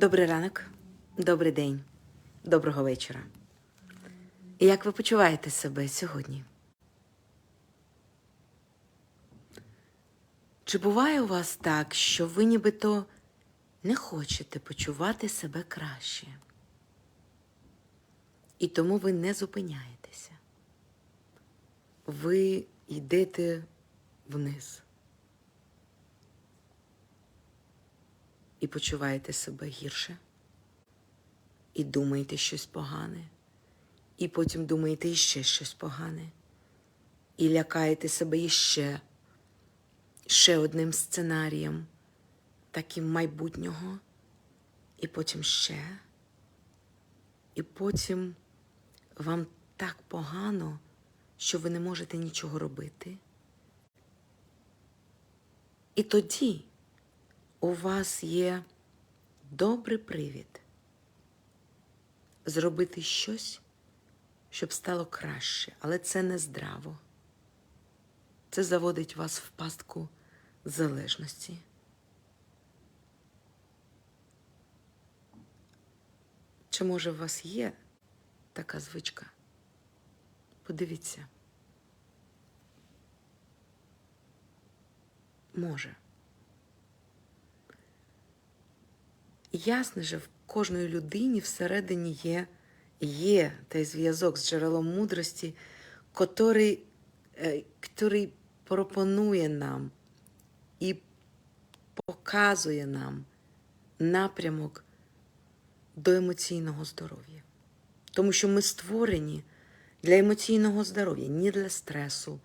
Добрий ранок, добрий день, доброго вечора. Як ви почуваєте себе сьогодні? Чи буває у вас так, що ви нібито не хочете почувати себе краще? І тому ви не зупиняєтеся. Ви йдете вниз. І почуваєте себе гірше, і думаєте щось погане, і потім думаєте іще щось погане, і лякаєте себе іще, ще одним сценарієм, таким майбутнього, і потім ще, і потім вам так погано, що ви не можете нічого робити. І тоді у вас є добрий привід зробити щось, щоб стало краще, але це не здраво. Це заводить вас в пастку залежності. Чи може у вас є така звичка? Подивіться. Може. Ясно же, в кожної людині всередині є, є той зв'язок з джерелом мудрості, котрий, е, котрий пропонує нам і показує нам напрямок до емоційного здоров'я. Тому що ми створені для емоційного здоров'я, не для стресу,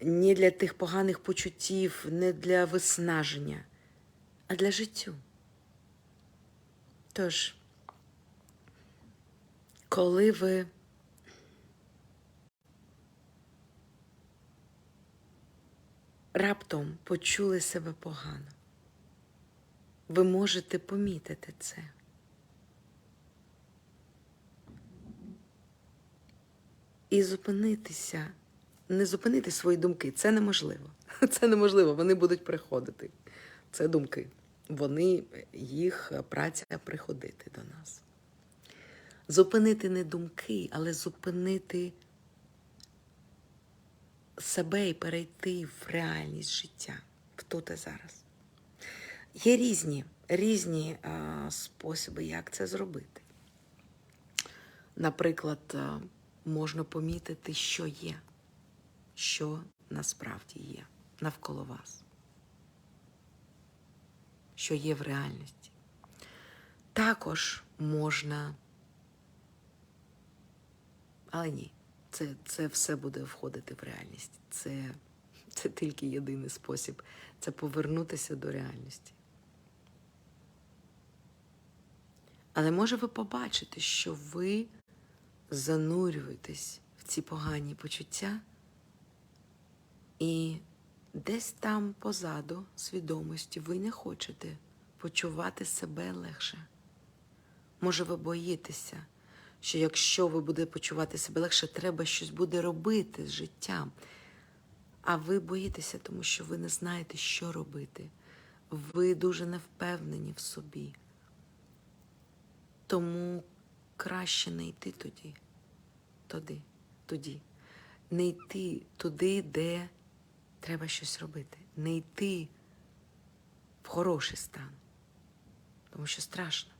не для тих поганих почуттів, не для виснаження, а для життя. Тож, коли ви раптом почули себе погано, ви можете помітити це. І зупинитися, не зупинити свої думки це неможливо. Це неможливо, вони будуть приходити. Це думки вони, їх праця приходити до нас. Зупинити не думки, але зупинити себе і перейти в реальність життя в тут і зараз. Є різні, різні а, способи, як це зробити. Наприклад, а, можна помітити, що є, що насправді є навколо вас що є в реальності. Також можна, але ні, це це все буде входити в реальність. Це, Це тільки єдиний спосіб це повернутися до реальності. Але може ви побачите, що ви занурюєтесь в ці погані почуття Десь там позаду свідомості ви не хочете почувати себе легше. Може, ви боїтеся, що якщо ви будете почувати себе легше, треба щось буде робити з життям. А ви боїтеся, тому що ви не знаєте, що робити. Ви дуже невпевнені в собі. Тому краще не йти тоді, туди, тоді. Не йти туди, де Треба щось робити. Не йти в хороший стан, тому що страшно.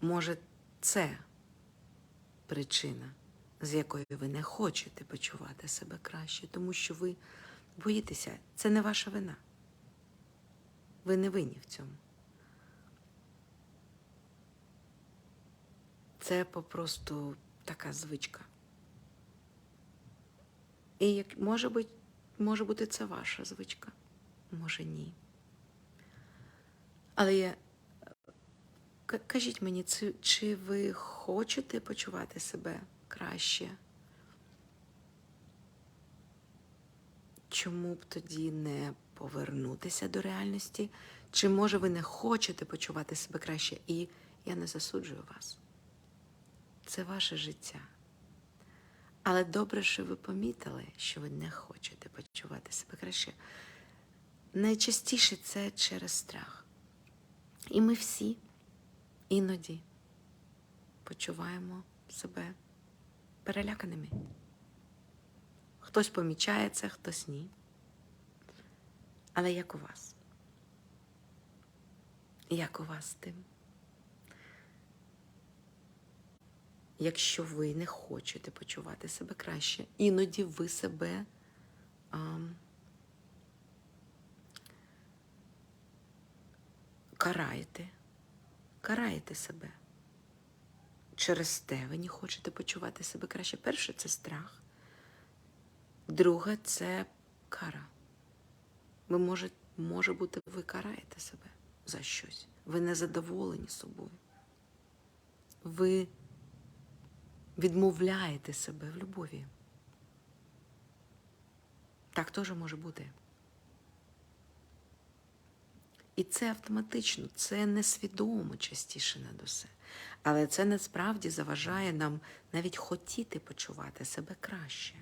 Може, це причина, з якої ви не хочете почувати себе краще, тому що ви боїтеся, це не ваша вина. Ви не винні в цьому. Це попросту така звичка. І як може бути, може бути це ваша звичка, може ні. Але я, кажіть мені, чи, ви хочете почувати себе краще? Чому б тоді не повернутися до реальності? Чи може ви не хочете почувати себе краще? І я не засуджую вас. Це ваше життя. Але добре, що ви помітили, що ви не хочете почувати себе краще. Найчастіше це через страх. І ми всі іноді почуваємо себе переляканими. Хтось помічає це, хтось ні. Але як у вас? Як у вас з тим? Якщо ви не хочете почувати себе краще, іноді ви себе а, караєте, караєте себе. Через те ви не хочете почувати себе краще. Перше це страх. Друге це кара. Ви може, може бути, ви караєте себе за щось. Ви не задоволені собою. Ви відмовляєте себе в любові. Так теж може бути. І це автоматично, це несвідомо частіше над усе. Але це насправді заважає нам навіть хотіти почувати себе краще.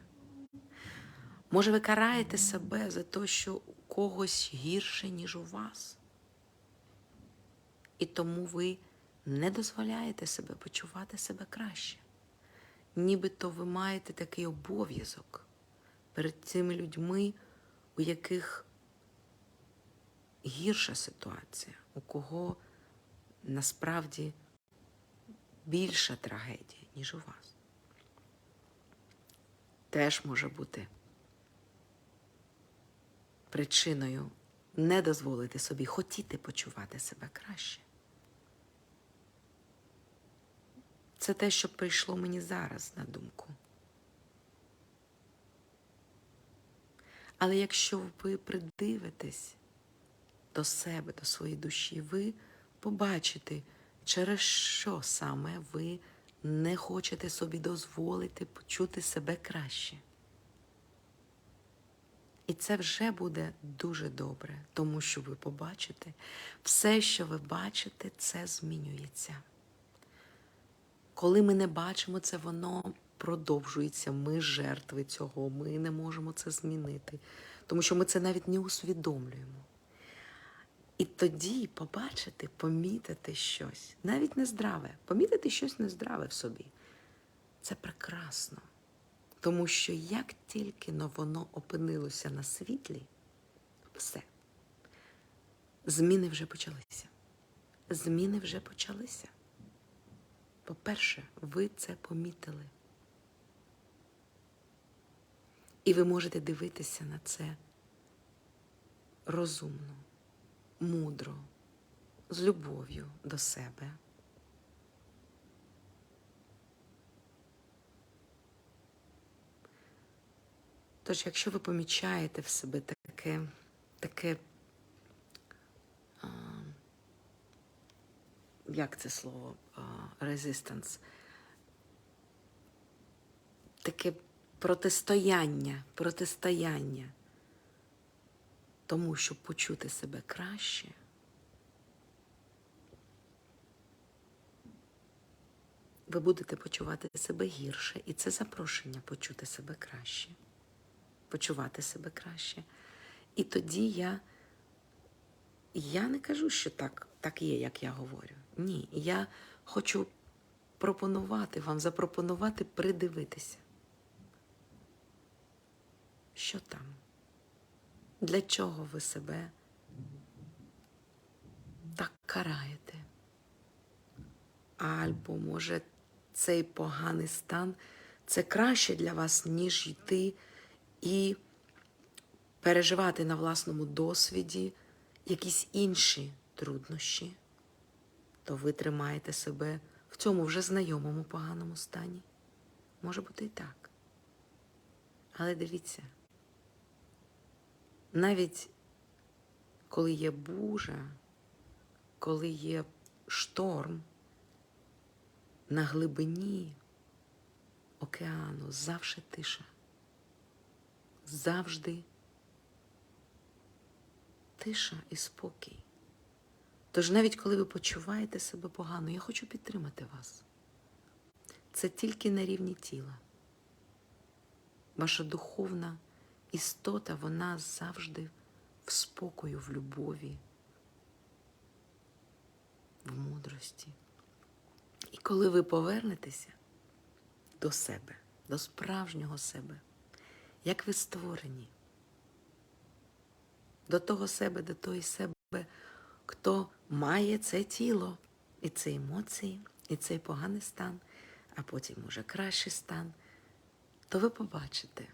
Може, ви караєте себе за те, що у когось гірше, ніж у вас. І тому ви не дозволяєте себе почувати себе краще. Нібито ви маєте такий обов'язок перед цими людьми, у яких гірша ситуація, у кого насправді більша трагедія, ніж у вас. Теж може бути причиною не дозволити собі хотіти почувати себе краще. Це те, що прийшло мені зараз на думку. Але якщо ви придивитесь до себе, до своєї душі, ви побачите, через що саме ви не хочете собі дозволити почути себе краще. І це вже буде дуже добре, тому що ви побачите, все, що ви бачите, це змінюється. Коли ми не бачимо це, воно продовжується. Ми жертви цього, ми не можемо це змінити, тому що ми це навіть не усвідомлюємо. І тоді побачити, помітити щось, навіть нездраве, помітити щось нездраве в собі. Це прекрасно. Тому що як тільки но воно опинилося на світлі, все. Зміни вже почалися. Зміни вже почалися. По-перше, ви це помітили. І ви можете дивитися на це розумно, мудро, з любов'ю до себе. Тож, якщо ви помічаєте в себе таке, таке, а, як це слово, резистанс, таке протистояння, протистояння тому, щоб почути себе краще, ви будете почувати себе гірше, і це запрошення почути себе краще почувати себе краще. І тоді я я не кажу, що так, так є, як я говорю. Ні, я хочу пропонувати вам, запропонувати придивитися. Що там? Для чого ви себе так караєте? Або, може, цей поганий стан це краще для вас, ніж йти і переживати на власному досвіді якісь інші труднощі, то ви тримаєте себе в цьому вже знайомому поганому стані. Може бути і так. Але дивіться, навіть коли є буря, коли є шторм, на глибині океану завжди тиша завжди тиша і спокій. Тож навіть коли ви почуваєте себе погано, я хочу підтримати вас. Це тільки на рівні тіла. Ваша духовна істота, вона завжди в спокою, в любові. в мудрості. І коли ви повернетеся до себе, до справжнього себе, як ви створені, до того себе, до тої себе, хто має це тіло, і це емоції, і цей поганий стан, а потім уже кращий стан, то ви побачите,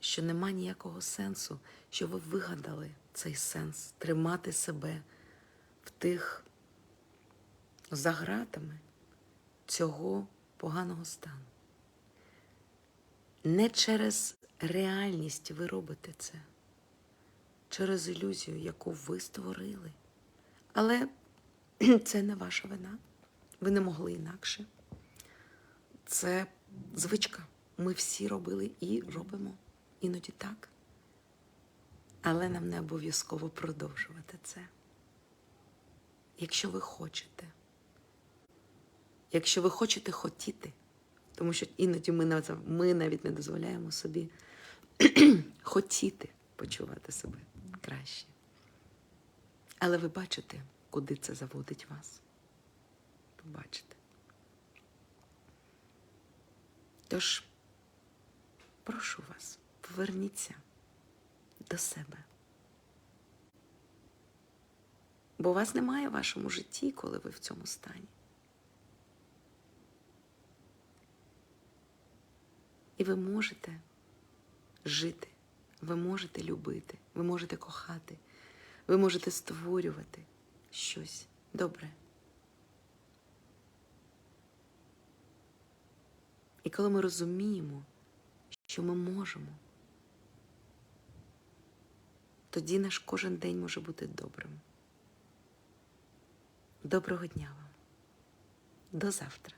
що нема ніякого сенсу, що ви вигадали цей сенс тримати себе в тих загратами цього поганого стану. Не через реальність ви робите це, через ілюзію, яку ви створили. Але це не ваша вина. Ви не могли інакше. Це звичка. Ми всі робили і робимо іноді так. Але нам не обов'язково продовжувати це. Якщо ви хочете. Якщо ви хочете хотіти, тому що іноді ми, ми навіть не дозволяємо собі хотіти почувати себе краще. Але ви бачите, куди це заводить вас. Ви бачите. Тож, прошу вас, поверніться до себе. Бо вас немає в вашому житті, коли ви в цьому стані. І ви можете жити, ви можете любити, ви можете кохати, ви можете створювати щось добре. І коли ми розуміємо, що ми можемо, тоді наш кожен день може бути добрим. Доброго дня вам. До завтра.